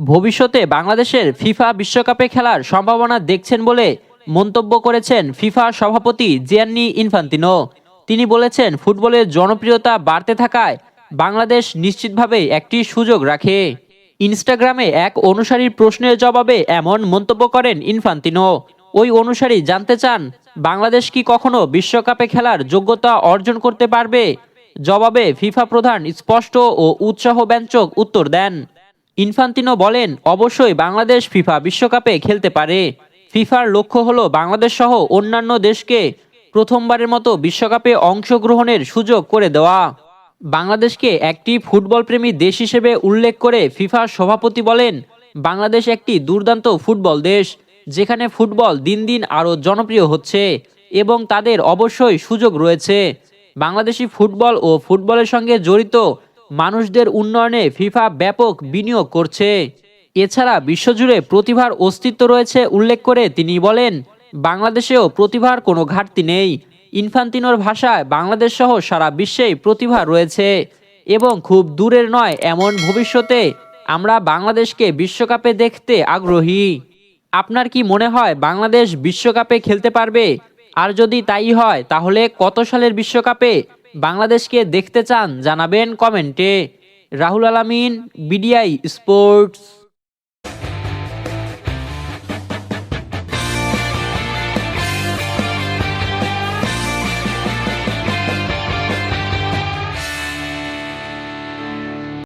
ভবিষ্যতে বাংলাদেশের ফিফা বিশ্বকাপে খেলার সম্ভাবনা দেখছেন বলে মন্তব্য করেছেন ফিফা সভাপতি জিয়ান্নি ইনফান্তিনো। তিনি বলেছেন ফুটবলের জনপ্রিয়তা বাড়তে থাকায় বাংলাদেশ নিশ্চিতভাবে একটি সুযোগ রাখে। ইনস্টাগ্রামে এক অনুসারীর প্রশ্নের জবাবে এমন মন্তব্য করেন ইনফান্তিনো। ওই অনুসারী জানতে চান, বাংলাদেশ কি কখনো বিশ্বকাপে খেলার যোগ্যতা অর্জন করতে পারবে? জবাবে ফিফা প্রধান স্পষ্ট ও উৎসাহব্যঞ্জক উত্তর দেন। ইনফান্তিনো বলেন, অবশ্যই বাংলাদেশ ফিফা বিশ্বকাপে খেলতে পারে। ফিফার লক্ষ্য হলো বাংলাদেশ সহ অন্যান্য দেশকে প্রথমবারের মতো বিশ্বকাপে অংশগ্রহণের সুযোগ করে দেওয়া। বাংলাদেশকে একটি ফুটবল প্রেমী দেশ হিসেবে উল্লেখ করে ফিফার সভাপতি বলেন, বাংলাদেশ একটি দুর্দান্ত ফুটবল দেশ, যেখানে ফুটবল দিন দিন আরও জনপ্রিয় হচ্ছে এবং তাদের অবশ্যই সুযোগ রয়েছে। বাংলাদেশি ফুটবল ও ফুটবলের সঙ্গে জড়িত মানুষদের উন্নয়নে ফিফা ব্যাপক বিনিয়োগ করছে। এছাড়া বিশ্বজুড়ে প্রতিভার অস্তিত্ব রয়েছে উল্লেখ করে তিনি বলেন, বাংলাদেশেও প্রতিভার কোনো ঘাটতি নেই। ইনফান্তিনোর ভাষায় বাংলাদেশ সহ সারা বিশ্বেই প্রতিভা রয়েছে এবং খুব দূরের নয়, এমন ভবিষ্যতে আমরা বাংলাদেশকে বিশ্বকাপে দেখতে আগ্রহী। আপনার কি মনে হয় বাংলাদেশ বিশ্বকাপে খেলতে পারবে? আর যদি তাই হয়, তাহলে কত সালের বিশ্বকাপে বাংলাদেশকে দেখতে চান জানাবেন কমেন্টে। রাহুল আলামিন বিডিআই স্পোর্টস।